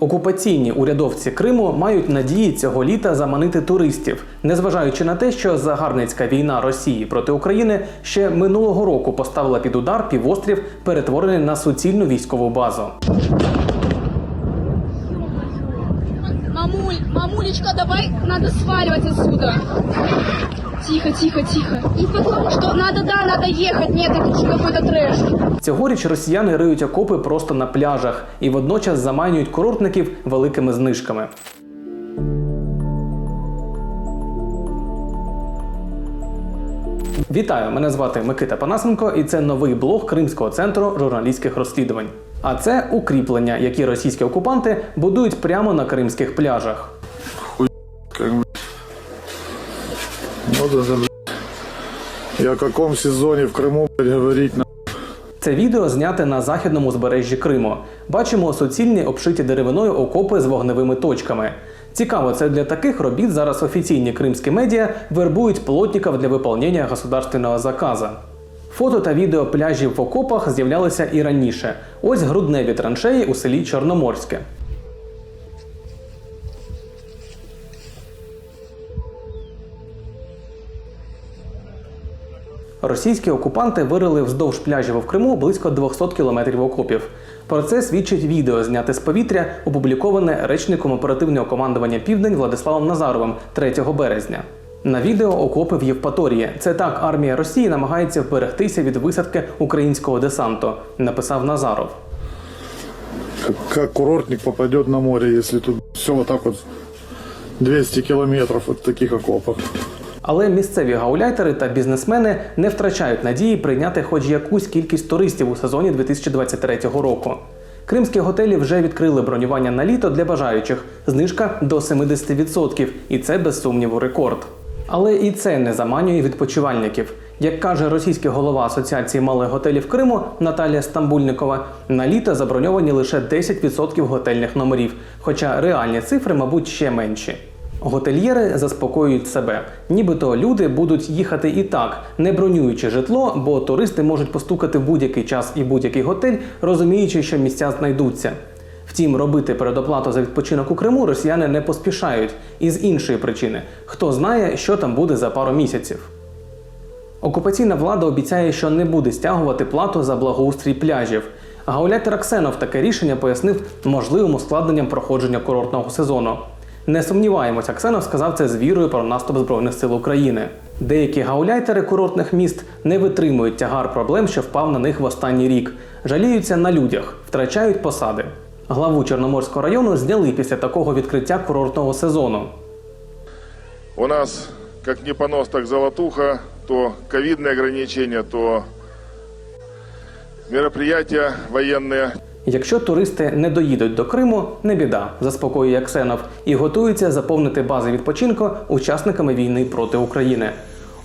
Окупаційні урядовці Криму мають надії цього літа заманити туристів, незважаючи на те, що загарбницька війна Росії проти України ще минулого року поставила під удар півострів, перетворений на суцільну військову базу. Мамуль, мамулечка, давай, надо сваливать отсюда. Тихо, тихо, тихо. И потому что надо, да, надо ехать. Нет, это уже какой-то трэш. Цьогоріч росіяни риють окопи просто на пляжах і водночас заманюють курортників великими знижками. Вітаю! Мене звати Микита Панасенко, і це новий блог Кримського центру журналістських розслідувань. А це укріплення, які російські окупанти будують прямо на кримських пляжах. Блядь. Вот блядь. Я каком сезоне в Крыму, блядь, говорить на... Це відео зняте на західному збережжі Криму. Бачимо суцільні обшиті деревиною окопи з вогневими точками. Цікаво, це для таких робіт зараз офіційні кримські медіа вербують плотників для виконання государственного заказа. Фото та відео пляжів в окопах з'являлися і раніше. Ось грудневі траншеї у селі Чорноморське. Російські окупанти вирили вздовж пляжів в Криму близько 200 кілометрів окопів. Про це свідчить відео, зняте з повітря, опубліковане речником оперативного командування Південь Владиславом Назаровим 3 березня. На відео окопи в Євпаторії. Це так армія Росії намагається вберегтися від висадки українського десанту, написав Назаров. Как курортник попадет на море, если тут все так вот 200 километров от таких окопов. Але місцеві гауляйтери та бізнесмени не втрачають надії прийняти хоч якусь кількість туристів у сезоні 2023 року. Кримські готелі вже відкрили бронювання на літо для бажаючих. Знижка до 70%, і це без сумніву рекорд. Але і це не заманює відпочивальників. Як каже російський голова Асоціації малих готелів Криму Наталія Стамбульникова, на літо заброньовані лише 10% готельних номерів, хоча реальні цифри, мабуть, ще менші. Готельєри заспокоюють себе, нібито люди будуть їхати і так, не бронюючи житло, бо туристи можуть постукати будь-який час і будь-який готель, розуміючи, що місця знайдуться. Втім, робити передоплату за відпочинок у Криму росіяни не поспішають. І з іншої причини хто знає, що там буде за пару місяців. Окупаційна влада обіцяє, що не буде стягувати плату за благоустрій пляжів. Гауляйтер Аксенов таке рішення пояснив можливим ускладненням проходження курортного сезону. Не сумніваємось, Аксенов сказав це з вірою про наступ Збройних сил України. Деякі гауляйтери курортних міст не витримують тягар проблем, що впав на них в останній рік. Жаліються на людях, втрачають посади. Главу Чорноморського району зняли після такого відкриття курортного сезону. У нас как не понос, так золотуха, то ковидные ограничения, то мероприятия военные. Якщо туристи не доїдуть до Криму, не біда, заспокоює Аксенов і готується заповнити бази відпочинку учасниками війни проти України.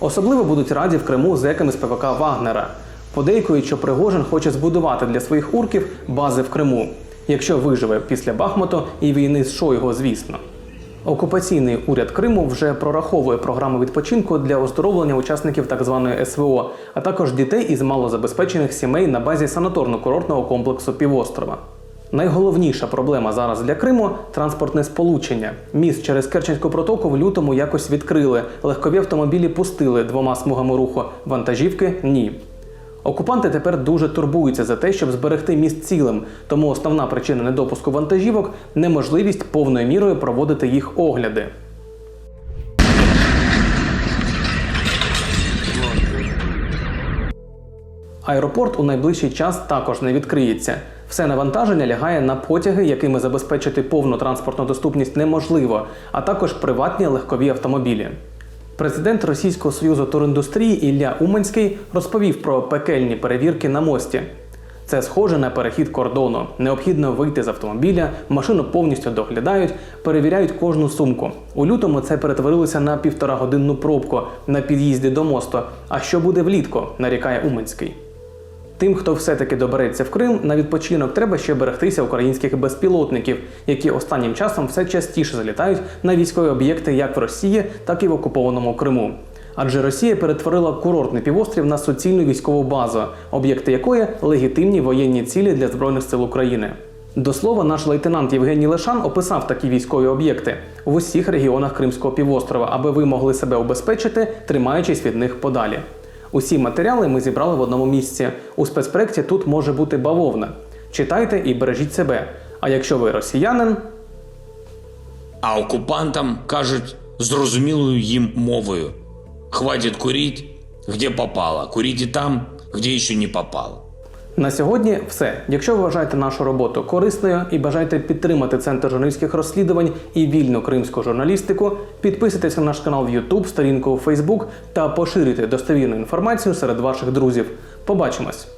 Особливо будуть раді в Криму зеками з ПВК Вагнера. Подейкують, що Пригожин хоче збудувати для своїх урків бази в Криму, якщо виживе після Бахмуту і війни з Шойго, звісно. Окупаційний уряд Криму вже прораховує програму відпочинку для оздоровлення учасників так званої СВО, а також дітей із малозабезпечених сімей на базі санаторно-курортного комплексу півострова. Найголовніша проблема зараз для Криму транспортне сполучення. Міст через Керченську протоку в лютому якось відкрили. Легкові автомобілі пустили двома смугами руху, вантажівки ні. Окупанти тепер дуже турбуються за те, щоб зберегти міст цілим, тому основна причина недопуску вантажівок неможливість повною мірою проводити їх огляди. Аеропорт у найближчий час також не відкриється. Все навантаження лягає на потяги, якими забезпечити повну транспортну доступність неможливо, а також приватні легкові автомобілі. Президент Російського союзу туриндустрії Ілля Уманський розповів про пекельні перевірки на мості. Це схоже на перехід кордону. Необхідно вийти з автомобіля, машину повністю доглядають, перевіряють кожну сумку. У лютому це перетворилося на півторагодинну пробку на під'їзді до мосту. А що буде влітку? нарікає Уманський. Тим, хто все-таки добереться в Крим на відпочинок, треба ще берегтися українських безпілотників, які останнім часом все частіше залітають на військові об'єкти як в Росії, так і в окупованому Криму. Адже Росія перетворила курортний півострів на суцільну військову базу, об'єкти якої легітимні воєнні цілі для збройних сил України. До слова, наш лейтенант Євгеній Лешан описав такі військові об'єкти в усіх регіонах Кримського півострова, аби ви могли себе убезпечити, тримаючись від них подалі. Усі матеріали ми зібрали в одному місці. У спецпроекті тут може бути бавовна. Читайте і бережіть себе. А якщо ви росіянин, А окупантам кажуть зрозумілою їм мовою: хватить куріть, где попало, куріть і там, где ще не попало. На сьогодні все. Якщо ви вважаєте нашу роботу корисною і бажаєте підтримати центр журналістських розслідувань і вільну кримську журналістику, підписуйтесь на наш канал в YouTube, сторінку у Facebook та поширюйте достовірну інформацію серед ваших друзів. Побачимось!